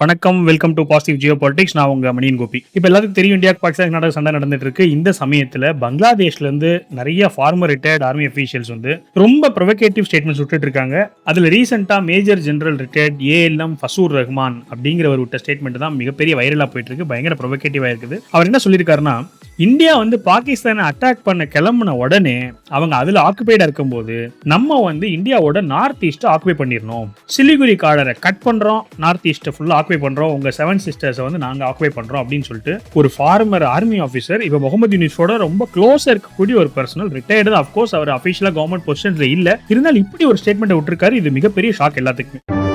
வணக்கம் welcome to positive geopolitics நான் உங்க மணியன் கோபி. இப்போ எல்லாத்துக்கும் தெரியும் இந்தியா பாகிஸ்தான் நாடக சண்டை நடந்துட்டு இருக்கு இந்த சமயத்துல பங்களாதேஷ்ல இருந்து நிறைய ஃபார்மர் ரிட்டையர்ட் ஆர்மி அஃபீஷியல்ஸ் வந்து ரொம்ப ப்ரொவகேட்டிவ் ஸ்டேட்மெண்ட்ஸ் விட்டுட்டு இருக்காங்க அதுல ரீசெண்டா major general retired ALM Fazlur Rahman அப்படிங்கிறவர் விட்ட ஸ்டேட்மெண்ட் தான் மிகப்பெரிய வைரலா போயிட்டு இருக்கு பயங்கர ப்ரொவகேட்டிவா இருக்குது. அவர் என்ன சொல்லியிருக்காருன்னா இந்தியா வந்து பாகிஸ்தானை அட்டாக் பண்ண கிளம்புன உடனே அவங்க அதில் ஆக்குபைடாக இருக்கும்போது நம்ம வந்து இந்தியாவோட நார்த் ஈஸ்ட்டை ஆக்குபை பண்ணிடணும். சிலிகுரி காடரை கட் பண்ணுறோம் நார்த் ஈஸ்ட்டை ஃபுல்லாக ஆக்குபை பண்ணுறோம் உங்கள் செவன் சிஸ்டர்ஸை வந்து நாங்கள் ஆக்குபை பண்ணுறோம் அப்படின்னு சொல்லிட்டு ஒரு ஃபார்மர் ஆர்மி ஆஃபீஸர் இப்போ முகமது யூனிஸோட ரொம்ப க்ளோஸாக இருக்கக்கூடிய ஒரு பர்சனல் ரிட்டையர்டு அஃப்கோர்ஸ் அவர் அஃபிஷியலாக கவர்மெண்ட் பொசிஷன்ஸில் இல்லை. இருந்தாலும் இப்படி ஒரு ஸ்டேட்மெண்ட்டை விட்டுருக்காரு. இது மிகப்பெரிய ஷாக் எல்லாத்துக்குமே.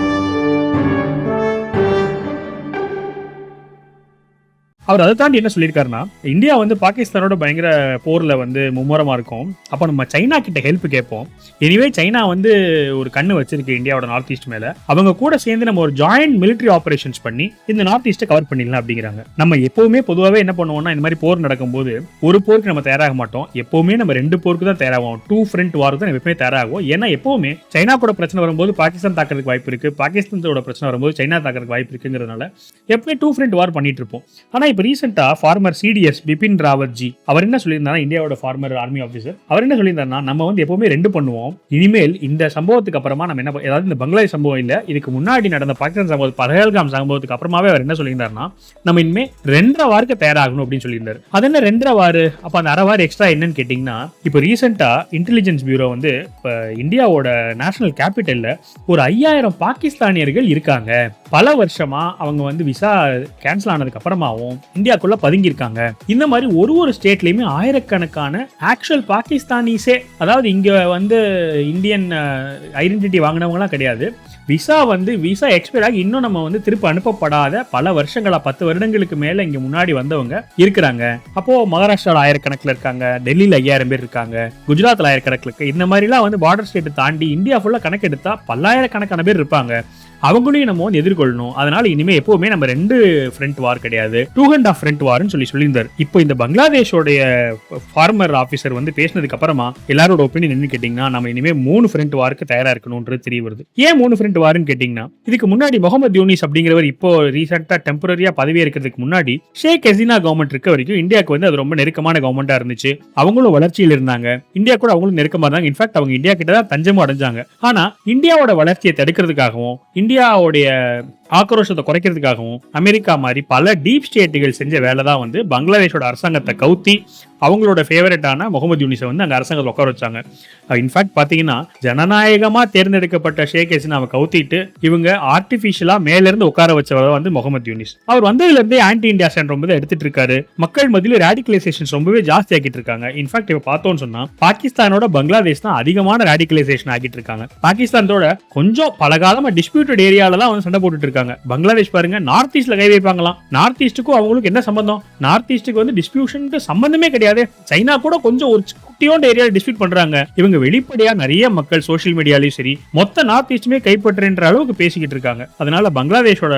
அவர் அதை தாண்டி என்ன சொல்லியிருக்காருன்னா இந்தியா வந்து பாகிஸ்தானோட பயங்கர போரில் வந்து மும்முரமாக இருக்கும். அப்போ நம்ம சைனா கிட்ட ஹெல்ப் கேட்போம். எனிவே சைனா வந்து ஒரு கண்ணு வச்சிருக்கு இந்தியாவோட நார்த் ஈஸ்ட் மேலே. அவங்க கூட சேர்ந்து நம்ம ஒரு ஜாயிண்ட் மிலிட்ரி ஆப்ரேஷன்ஸ் பண்ணி இந்த நார்த் ஈஸ்ட்டை கவர் பண்ணிடலாம் அப்படிங்கிறாங்க. நம்ம எப்போவுமே பொதுவாகவே என்ன பண்ணுவோம்னா இந்த மாதிரி போர் நடக்கும்போது ஒரு போருக்கு நம்ம தயாராக மாட்டோம். எப்போவுமே நம்ம ரெண்டு போருக்கு தான் தயாராகும் டூ ஃப்ரண்ட் வாருக்கு தான் எப்பவுமே தயாராகும். ஏன்னா எப்போவுமே சைனா கூட பிரச்சனை வரும்போது பாகிஸ்தான் தாக்கிறதுக்கு வாய்ப்பு இருக்கு. பாகிஸ்தானோட பிரச்சனை வரும்போது சைனா தாக்கிறதுக்கு வாய்ப்பு இருக்குங்கிறதுனால எப்பவுமே டூ ஃப்ரண்ட் வார் பண்ணிட்டு இருப்போம். ஆனால் இப்போ ரீசெண்டாக ஃபார்மர் சிடிஎஸ் பிபின் ராவத் ஜி அவர் என்ன சொல்லியிருந்தாருன்னா இந்தியாவோட ஃபார்மர் ஆர்மி ஆஃபீஸர் அவர் என்ன சொல்லியிருந்தாருன்னா நம்ம வந்து எப்பவுமே ரெண்டு பண்ணுவோம். இனிமேல் இந்த சம்பவத்துக்கு அப்புறமா நம்ம என்ன ஏதாவது இந்த பங்களாதேஷ் சம்பவம் இல்லை இதுக்கு முன்னாடி நடந்த பாகிஸ்தான் சம்பவம் பகல்காம் சம்பவத்துக்கு அப்புறமாவே அவர் என்ன சொல்லியிருந்தாருன்னா நம்ம இனிமே ரெண்டரை வாருக்கு தயாராகணும் அப்படின்னு சொல்லியிருந்தாரு. அது என்ன ரெண்டரை வாரு? அப்போ அந்த அரை வாரு எக்ஸ்ட்ரா என்னன்னு கேட்டிங்கன்னா இப்போ ரீசெண்டாக இன்டெலிஜென்ஸ் பியூரோ வந்து இப்போ இந்தியாவோட நேஷனல் கேபிட்டலில் ஒரு ஐயாயிரம் பாகிஸ்தானியர்கள் இருக்காங்க. பல வருஷமா அவங்க வந்து விசா கேன்சல் ஆனதுக்கு அப்புறமாவும் இந்தியாக்குள்ள பதுங்கி இருக்காங்க இந்த மாதிரி ஒரு ஒரு ஸ்டேட்லயுமே ஆயிரக்கணக்கான ஆக்சுவல் பாகிஸ்தானிஸே அதாவது இங்க வந்து இந்தியன் ஐடென்டிட்டி வாங்கினவங்கலாம் கிடையாது. விசா வந்து விசா எக்ஸ்பயர் ஆகி இன்னும் நம்ம வந்து திருப்பி அனுப்பப்படாத பல வருஷங்களா பத்து வருடங்களுக்கு மேல இங்க முன்னாடி வந்தவங்க இருக்கிறாங்க. அப்போ மகாராஷ்டிரால ஆயிரக்கணக்கில் இருக்காங்க டெல்லியில ஐயாயிரம் பேர் இருக்காங்க குஜராத்ல ஆயிரக்கணக்கில் இருக்கு. இந்த மாதிரிலாம் வந்து பார்டர் ஸ்டேட் தாண்டி இந்தியா ஃபுல்லா கணக்கெடுத்தா பல்லாயிரக்கணக்கான பேர் இருப்பாங்க. அவங்களையும் நம்ம வந்து எதிர்கொள்ளணும். அதனால இனிமே எப்பவுமே நம்ம ரெண்டு ஃப்ரண்ட் வார் கிடையாது. டூ அண்ட் ஆஃப் ஃப்ரண்ட் வார்னு சொல்லி சொல்லியிருந்தார். இப்போ இந்த பங்களாதேஷோடைய ஃபார்மர் ஆஃபீஸர் வந்து பேசினதுக்கு அப்புறமா எல்லாரோட ஒப்பீனியன் என்ன கேட்டிங்கன்னா நம்ம இனிமே மூணு ஃப்ரண்ட் வார்க்கு தயாரா இருக்கணும்ன்றது தெரிய வருது. ஏன் மூணு ஃப்ரண்ட் வார்னு கேட்டிங்கன்னா இதுக்கு முன்னாடி முகமது யூனிஸ் அப்படிங்கிறவர் இப்போ ரீசெண்டாக டெம்பரரியா பதவி இருக்கிறதுக்கு முன்னாடி ஷேக் ஹசீனா கவர்மெண்ட் இருக்க வரைக்கும் இந்தியாவுக்கு வந்து அது ரொம்ப நெருக்கமான கவர்மெண்டா இருந்துச்சு. அவங்களும் வளர்ச்சியில் இருந்தாங்க. இந்தியா கூட அவங்களும் நெருக்கமா இருந்தாங்க. இன்ஃபேக்ட் அவங்க இந்தியா கிட்ட தான் தஞ்சமும் அடைஞ்சாங்க. ஆனா இந்தியாவோட வளர்ச்சியை தடுக்கிறதுக்காகவும் இந்தியாவுடைய ஆக்ரோஷத்தை குறைக்கிறதுக்காகவும் அமெரிக்கா மாதிரி பல டீப் ஸ்டேட்டுகள் செஞ்ச வேலை தான் வந்து பங்களாதேஷோட அரசாங்கத்தை கவுத்தி அவங்களோட ஃபேவரட்டான முகமது யூனிஸை வந்து அங்கே அரசாங்கத்தில் உட்கார வச்சாங்க. இன்ஃபேக்ட் பார்த்தீங்கன்னா ஜனநாயகமாக தேர்ந்தெடுக்கப்பட்ட ஷேக் அவன் கவுத்திட்டு இவங்க ஆர்டிஃபிஷியலாக மேலேருந்து உட்கார வச்சவர் வந்து முகமது யூனிஸ். அவர் வந்ததுலேருந்தே ஆன்டி இந்தியா ஸ்டாண்ட் ரொம்ப எடுத்துட்டு இருக்காரு. மக்கள் மத்தியில் ரேடிகலைசேஷன் ரொம்பவே ஜாஸ்தி ஆக்கிட்டு இருக்காங்க. இன்ஃபேக்ட் இப்போ பார்த்தோம்னு சொன்னால் பாகிஸ்தானோட பங்களாதேஷ் தான் அதிகமான ரேடிகலைசேஷன் ஆக்கிட்டு இருக்காங்க. பாகிஸ்தானோட கொஞ்சம் பலகாலமா டிஸ்பியூட்டட் ஏரியாவில் தான் வந்து சண்டை போட்டுட்டு இருக்காங்க. பங்களாதேஷ் பாருங்க நார்த் ஈஸ்ட்ல கை வைப்பாங்களாம். நார்த் ஈஸ்ட்டுக்கும் அவங்களுக்கு என்ன சம்பந்தம்? நார்த் ஈஸ்ட்டுக்கு வந்து டிஸ்பியூஷனுக்கு சம்பந்தமே கிடையாது. சைனா கூட கொஞ்சம் ஒரு குட்டியோண்ட ஏரியா டிஸ்பியூட் பண்றாங்க. இவங்க வெளிப்படையா நிறைய மக்கள் சோஷியல் மீடியாலையும் சரி மொத்த நார்த் ஈஸ்ட்டுமே கைப்பற்றுன்ற அளவுக்கு பேசிக்கிட்டு இருக்காங்க. அதனால பங்களாதேஷோட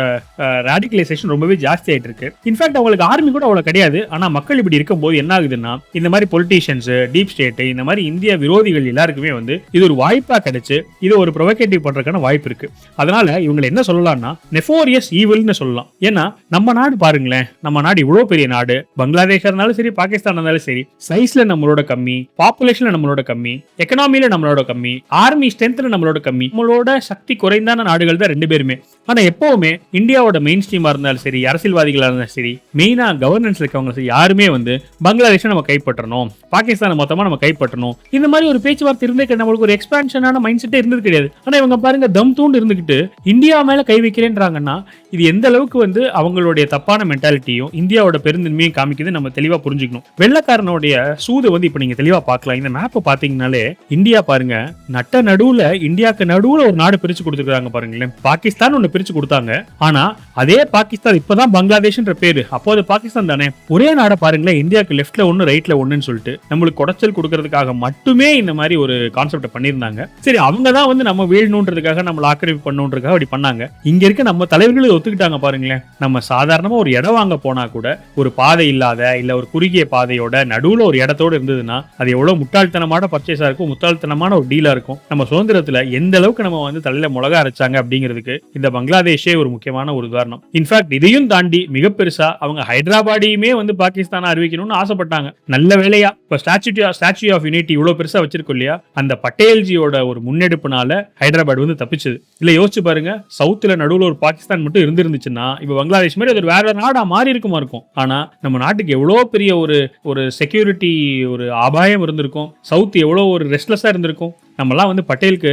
ரேடிகலைசேஷன் ரொம்பவே ஜாஸ்தி ஆயிட்டு இருக்கு. இன்ஃபேக்ட் அவங்களுக்கு ஆர்மி கூட அவ்வளவு கிடையாது. ஆனா மக்கள் இப்படி இருக்கும்போது என்ன ஆகுதுன்னா இந்த மாதிரி பொலிட்டீஷியன்ஸ் டீப் ஸ்டேட் இந்த மாதிரி இந்திய விரோதிகள் எல்லாருக்குமே வந்து இது ஒரு வாய்ப்பா கிடைச்சு இது ஒரு ப்ரொவகேட்டிவ் பண்றதுக்கான வாய்ப்பு இருக்கு. அதனால இவங்களை என்ன சொல்லலாம்னா நெஃபோரியஸ் ஈவில்னு சொல்லலாம். ஏன்னா நம்ம நாடு பாருங்களேன் நம்ம நாடு இவ்வளோ பெரிய நாடு. பங்களாதேஷ் இருந்தாலும் சரி பாகிஸ்தான் இருந்தாலும் சரி சைஸ்ல நம்மளோட கம்மி பாப்புலேஷன்ல நம்மளோட கம்மி எக்கனாமியில நம்மளோட கம்மி ஆர்மி ஸ்ட்ரென்த்ல நம்மளோட கம்மி. நம்மளோட சக்தி குறைந்தான நாடுகள் தான் ரெண்டு பேருமே. ஆனா எப்பவுமே இந்தியாவோட மெயின் ஸ்ட்ரீமா இருந்தாலும் சரி அரசியல்வாதிகளா இருந்தாலும் சரி மெயினா கவர்னன்ஸ் இருக்கவங்க சரி யாருமே வந்து பங்களாதேஷை நம்ம கைப்பற்றணும். பாகிஸ்தானை மொத்தமா நம்ம கைப்பற்றணும். இந்த மாதிரி ஒரு பேச்சுவார்த்தை இருந்தே நம்மளுக்கு ஒரு எக்ஸ்பான்ஷனான மைண்ட் செட்டே இருந்தது கிடையாது. ஆனா இவங்க பாருங்க தம் தூண்டு இருந்துகிட்டு இந்தியா மேல கை பண்ணுறாங்கன்னா இது எந்த அளவுக்கு வந்து அவங்களுடைய தப்பான மென்டாலிட்டியும் இந்தியாவோட பெருந்தன்மையும் காமிக்குது நம்ம தெளிவாக புரிஞ்சுக்கணும். வெள்ளக்காரனுடைய சூது வந்து இப்போ நீங்கள் தெளிவாக பார்க்கலாம். இந்த மேப்பை பார்த்தீங்கனாலே இந்தியா பாருங்க நட்ட நடுவில் இந்தியாவுக்கு நடுவில் ஒரு நாடு பிரித்து கொடுத்துருக்காங்க பாருங்களேன். பாகிஸ்தான் ஒன்று பிரித்து கொடுத்தாங்க. ஆனால் அதே பாகிஸ்தான் இப்பதான் பங்களாதேஷ்ன்ற பேர். அப்போ அது பாகிஸ்தான் தானே. ஒரே நாடை பாருங்களேன் இந்தியாவுக்கு லெஃப்ட்ல ஒன்று ரைட்ல ஒன்றுன்னு சொல்லிட்டு நம்மளுக்கு குடைச்சல் கொடுக்கறதுக்காக மட்டுமே இந்த மாதிரி ஒரு கான்செப்டை பண்ணியிருந்தாங்க. சரி அவங்க தான் வந்து நம்ம வீழணுன்றதுக்காக நம்மளை ஆக்கிரமிப்பு பண்ணுன்றதுக்காக அப்படி பண்ணாங்க. இங்க இருக்க நம்ம தலைவர்களே ஒத்துக்கிட்டாங்க பாருங்களேன். நம்ம சாதாரணமா ஒரு இடம் வாங்க போனா கூட ஒரு பாதை இல்லாத இல்ல ஒரு குறுகிய பாதையோட நடுவுல ஒரு இடத்தோட இருந்ததுன்னா அது எவ்வளவு முட்டாள்தனமான பர்ச்சேஸாக இருக்கும் முட்டாள்தனமான ஒரு டீலாக இருக்கும். நம்ம சுதந்திரத்துல எந்த அளவுக்கு நம்ம வந்து தலையில மிளகா அரைச்சாங்க அப்படிங்கிறதுக்கு இந்த பங்களாதேஷே ஒரு முக்கியமான ஒரு உதாரணம். இன்ஃபேக்ட் இதையும் தாண்டி மிக பெருசா அவங்க ஹைதராபாடையுமே வந்து பாகிஸ்தானை அறிவிக்கணும்னு ஆசைப்பட்டாங்க. நல்ல வேலையா? இப்போ ஸ்டாச்சு ஸ்டாச்சு ஆஃப் யூனிட்டி இவ்வளவு பெருசா வச்சிருக்கோம் இல்லையா? அந்த பட்டேல்ஜியோட ஒரு முன்னெடுப்புனால ஹைதராபாத் வந்து தப்பிச்சது. இல்லை யோசிச்சு பாருங்க சவுத்தில் நடுவுல ஒரு பாகிஸ்தான் மட்டும் இருந்திருந்துச்சுன்னா இப்போ பங்களாதேஷ் மாதிரி அது ஒரு வேற வேற நாடா மாறி இருக்குமா இருக்கும்? ஆனா நம்ம நாட்டுக்கு எவ்வளவு பெரிய ஒரு ஒரு செக்யூரிட்டி ஒரு அபாயம் இருந்திருக்கும்? சவுத் எவ்வளவு ஒரு ரெஸ்ட்லெஸ்ஸா இருந்திருக்கும்? நம்மலாம் வந்து பட்டேலுக்கு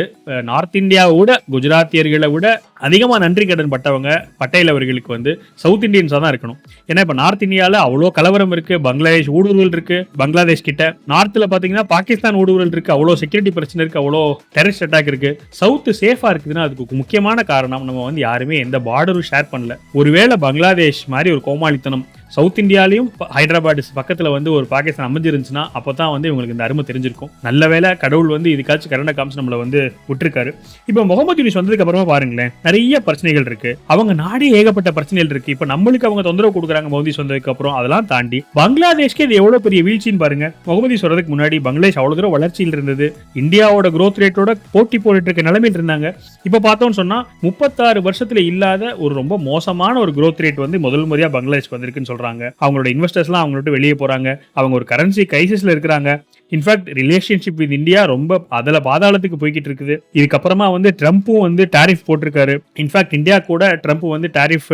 நார்த் இந்தியாவை விட குஜராத்தியர்களை விட அதிகமாக நன்றி கடன் பட்டவங்க பட்டேல் அவர்களுக்கு வந்து சவுத் இந்தியன்ஸாக தான் இருக்கணும். ஏன்னா இப்போ நார்த் இந்தியாவில் அவ்வளோ கலவரம் இருக்குது பங்களாதேஷ் ஊடுருவல் இருக்குது பங்களாதேஷ் கிட்ட. நார்த்தில் பார்த்தீங்கன்னா பாகிஸ்தான் ஊடுருவல் இருக்குது அவ்வளோ செக்யூரிட்டி பிரச்சனை இருக்குது அவ்வளோ டெரரிஸ்ட் அட்டாக் இருக்குது சவுத்து சேஃபாக இருக்குதுன்னா அதுக்கு முக்கியமான காரணம் நம்ம வந்து யாருமே எந்த பார்டரும் ஷேர் பண்ணல. ஒருவேளை பங்களாதேஷ் மாதிரி ஒரு கோமாளித்தனம் சவுத் இந்தியாலையும் ஹைதராபாத் பக்கத்தில் வந்து ஒரு பாகிஸ்தான் அமைஞ்சிருந்துச்சுன்னா அப்போ தான் வந்து இவங்களுக்கு இந்த அருமை தெரிஞ்சிருக்கும். நல்ல வேளை கடவுள் வந்து இதுக்காச்சும் கரண்ட காமிச்சு நம்மளை வந்து விட்டுருக்காரு. இப்போ முகமது யூனிஸ் வந்ததுக்கு அப்புறமா பாருங்களேன் நிறைய பிரச்சனைகள் இருக்கு. அவங்க நாடே ஏகப்பட்ட பிரச்சனைகள் இருக்கு. இப்போ நம்மளுக்கு அவங்க தொந்தரவு கொடுக்குறாங்க மோதி வந்ததுக்கு அப்புறம் அதெல்லாம் தாண்டி பங்களாதேஷ்க்கு இது எவ்வளோ பெரிய வீழ்ச்சின்னு பாருங்க. முகமது சொல்றதுக்கு முன்னாடி பங்களாதேஷ் அவ்வளோ தூரம் வளர்ச்சியில் இருந்தது. இந்தியாவோட க்ரோத் ரேட்டோட போட்டி போட்டுட்டு இருக்க நிலைமையில் இருந்தாங்க. இப்போ பார்த்தோம்னு சொன்னா முப்பத்தாறு வருஷத்துல இல்லாத ஒரு ரொம்ப மோசமான ஒரு க்ரோத் ரேட் வந்து முதல் முறையாக பங்களாதேஷ் வந்திருக்குன்னு சொல்றாங்க. அவங்களோட இன்வெஸ்டர்ஸ்லாம் அவங்கள விட்டு வெளியே போறாங்க. அவங்க ஒரு கரன்சி கிரைசிஸ்ல இருக்கிறாங்க. இன்ஃபேக்ட் ரிலேஷன்ஷிப் வித் இந்தியா ரொம்ப அதில் பாதாளத்துக்கு போய்கிட்டு இருக்குது. இதுக்கப்புறமா வந்து ட்ரம்ப்பும் வந்து டாரிஃப் போட்டிருக்காரு. இன்ஃபேக்ட் இந்தியா கூட ட்ரம்ப் வந்து டேரிஃப்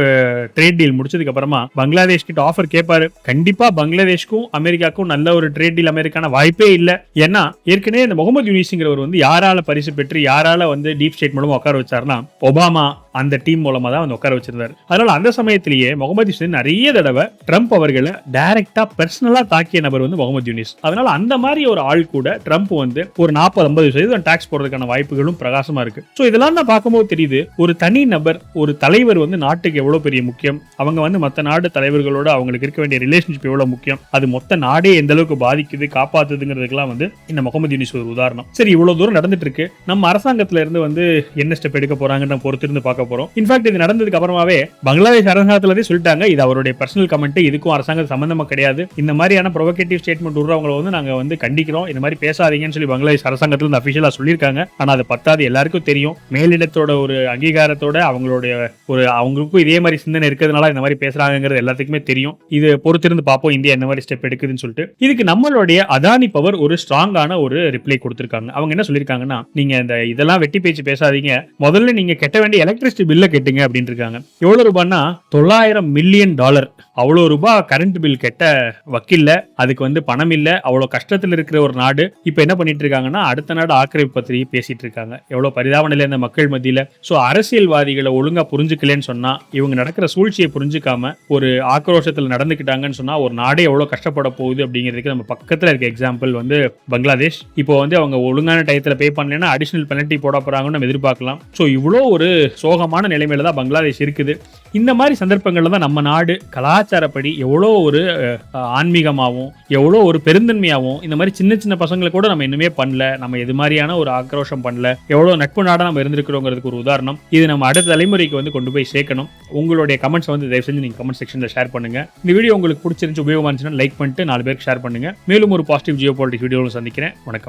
ட்ரேட் டீல் முடிச்சதுக்கு அப்புறமா பங்களாதேஷ் கிட்ட ஆஃபர் கேட்பாரு. கண்டிப்பா பங்களாதேஷ்க்கும் அமெரிக்காக்கும் நல்ல ஒரு ட்ரேட் டீல் அமெரிக்கான வாய்ப்பே இல்லை. ஏன்னா ஏற்கனவே இந்த முகமது யூனிஸ்ங்கிறவர் வந்து யாரால பரிசு பெற்று யாரால வந்து டீப் ஸ்டேட் மூலமா உட்கார வச்சாருன்னா ஒபாமா அந்த டீம் மூலமா தான் வந்து உட்கார வச்சிருந்தாரு. அதனால அந்த சமயத்திலேயே முகமது யூனிஸ் நிறைய தடவை ட்ரம்ப் அவர்களை டைரக்டா பர்சனலா தாக்கிய நபர் வந்து முகமது யூனிஸ். அதனால அந்த மாதிரி ஒரு ஆள் கூட ட்ரம்ப் வந்து ஒரு நாற்பது ஐம்பது சதவீதம் டாக்ஸ் போடுறதுக்கான வாய்ப்புகளும் பிரகாசமா இருக்கு. ஸோ இதெல்லாம் தான் பார்க்கும்போது தெரியுது ஒரு தனி நபர் ஒரு தலைவர் வந்து நாட்டுக்கு எவ்வளோ பெரிய முக்கியம்? அவங்க வந்து மற்ற நாடு தலைவர்களோட அவங்களுக்கு இருக்க வேண்டிய ரிலேஷன்ஷிப் எவ்வளோ முக்கியம்? அது மொத்த நாடே எந்த அளவுக்கு பாதிக்குது காப்பாத்துதுங்கிறதுக்கெல்லாம் வந்து இந்த முகமது யூனிஸ் ஒரு உதாரணம். சரி இவ்வளோ தூரம் நடந்துட்டு இருக்கு. நம்ம அரசாங்கத்துல இருந்து வந்து என்ன ஸ்டெப் எடுக்க போறாங்கன்னு பொறுத்திருந்து பார்க்க போறோம். இன்ஃபேக்ட் இது நடந்ததுக்கு அப்புறமாவே பங்களாதேஷ் அரசாங்கத்துல சொல்லிட்டாங்க இது அவருடைய பர்சனல் கமெண்ட் இதுக்கும் அரசாங்கம் சம்பந்தமா கிடையாது. இந்த மாதிரியான ப்ரொவகேட்டிவ் ஸ்டேட்மெண்ட் விடுறவங்களை வந்து நாங்க வந்து கண்டிக்கிறோம். இந்த மாதிரி பேசாதீங்கன்னு சொல்லி பங்களாதேஷ் அரசாங்கத்துல இருந்து சொல்லியிருக்காங்க. ஆனால் அது பத்தாது. எல்லாருக்கும் தெரியும். மேலிடத்தோட ஒரு அங்கீகாரத்தோட அவங்களுடைய ஒரு அவங்களுக்கும் இதே மாதிரி சிந்தனை இருக்கிறதுனால இந்த மாதிரி பேசுறாங்கிறது எல்லாத்துக்குமே தெரியும். இது பொறுத்திருந்து பார்ப்போம். இந்தியா என்ன மாதிரி ஸ்டெப் எடுக்குதுன்னு சொல்லிட்டு. இதுக்கு நம்மளுடைய அதானி பவர் ஒரு ஸ்ட்ராங்கான ஒரு ரிப்ளை கொடுத்துருக்காங்க. அவங்க என்ன சொல்லியிருக்காங்கன்னா நீங்க இந்த இதெல்லாம் வெட்டி பேச்சு பேசாதீங்க. முதல்ல நீங்க கட்ட வேண்டிய எலக்ட்ரிசிட்டி பில்ல கெட்டுங்க அப்படின்னு இருக்காங்க. எவ்வளவு ரூபாய்னா தொள்ளாயிரம் மில்லியன் டாலர் அவ்வளோ ரூபாய் கரண்ட் பில் கெட்ட வக்கில்ல அதுக்கு வந்து பணம் இல்லை அவ்வளோ கஷ்டத்தில் இருக்கிற ஒரு நாடு. இப்போ என்ன பண்ணிட்டு இருக்காங்கன்னா அடுத்த நாடு ஆக்கிரமிப்பு பற்றி பேசிட்டு இருக்காங்க. எவ்வளோ பரிதாப நிலை இந்த மக்கள் மத்தியில். ஸோ அரசியல்வாதிகளை ஒழுங்காக புரிஞ்சுக்கலன்னு சொன்னால் இவங்க நடக்கிற சூழ்ச்சியை புரிஞ்சுக்காம ஒரு ஆக்ரோஷத்தில் நடந்துக்கிட்டாங்கன்னு சொன்னால் ஒரு நாடே எவ்வளோ கஷ்டப்பட போகுது அப்படிங்கிறதுக்கு நம்ம பக்கத்தில் இருக்க எக்ஸாம்பிள் வந்து பங்களாதேஷ். இப்போ வந்து அவங்க ஒழுங்கான டயத்தில் பே பண்ணலன்னா அடிஷனல் பெனல்ட்டி போட போகிறாங்கன்னு நம்ம எதிர்பார்க்கலாம். ஸோ இவ்வளோ ஒரு சோகமான நிலைமையில தான் பங்களாதேஷ் இருக்குது. இந்த மாதிரி சந்தர்ப்பங்களில் தான் நம்ம நாடு கலாச்சார கலாச்சாரப்படி எவ்வளோ ஒரு ஆன்மீகமாகவும் எவ்வளோ ஒரு பெருந்தன்மையாகவும் இந்த மாதிரி சின்ன சின்ன பசங்களை கூட நம்ம இன்னுமே பண்ணல நம்ம எது மாதிரியான ஒரு ஆக்ரோஷம் பண்ணல எவ்வளோ நட்பு நாடாக நம்ம இருந்திருக்கிறோங்கிறதுக்கு ஒரு உதாரணம். இது நம்ம அடுத்த தலைமுறைக்கு வந்து கொண்டு போய் சேர்க்கணும். உங்களுடைய கமெண்ட்ஸ் வந்து தயவு செஞ்சு நீங்கள் கமெண்ட் செக்ஷனில் ஷேர் பண்ணுங்க. இந்த வீடியோ உங்களுக்கு பிடிச்சிருந்துச்சு உபயோகமாக இருந்துச்சுன்னா லைக் பண்ணிட்டு நாலு பேருக்கு ஷேர் பண்ணுங்க. மேலும் ஒரு பாசிட்டிவ் ஜியோ பாலிட்டிக்ஸ் வீடியோவில் சந்திக்கிறேன். வணக்கம்.